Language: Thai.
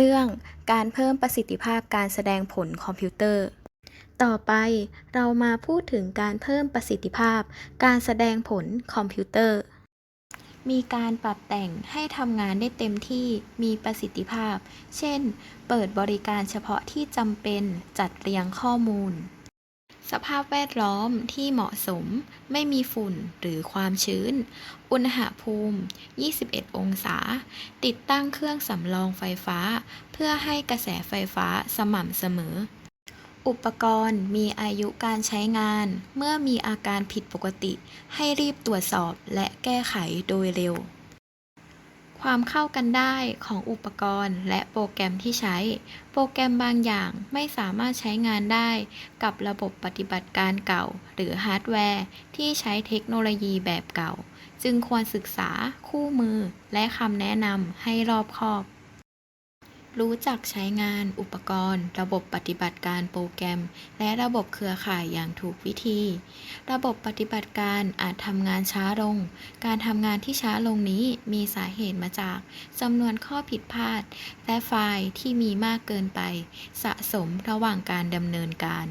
เรื่องการเพิ่มประสิทธิภาพการแสดงผลคอมพิวเตอร์ ต่อไปเรามาพูดถึงการเพิ่มประสิทธิภาพ การแสดงผลคอมพิวเตอร์ มีการปรับแต่งให้ทำงานได้เต็มที่มีประสิทธิภาพ เช่น เปิดบริการเฉพาะที่จำเป็นจัดเรียงข้อมูล สภาพแวดล้อมที่เหมาะสม ไม่มีฝุ่นหรือความชื้น อุณหภูมิ 21 องศา ติดตั้งเครื่องสำรองไฟฟ้า เพื่อให้กระแสไฟฟ้าสม่ำเสมอ อุปกรณ์มีอายุการใช้งาน เมื่อมีอาการผิดปกติ ให้รีบตรวจสอบและแก้ไขโดยเร็ว ความเข้ากันได้ของอุปกรณ์และโปรแกรมที่ใช้ โปรแกรมบางอย่างไม่สามารถใช้งานได้กับระบบปฏิบัติการเก่า หรือฮาร์ดแวร์ ที่ใช้เทคโนโลยีแบบเก่า จึงควรศึกษาคู่มือและคำแนะนำให้รอบคอบ รู้จักใช้งานอุปกรณ์ ระบบปฏิบัติการโปรแกรม และระบบเครือข่ายอย่างถูกวิธี ระบบปฏิบัติการอาจทำงานช้าลง การทำงานที่ช้าลงนี้มีสาเหตุมาจากจำนวนข้อผิดพลาด และไฟล์ที่มีมากเกินไป สะสมระหว่างการดำเนินการ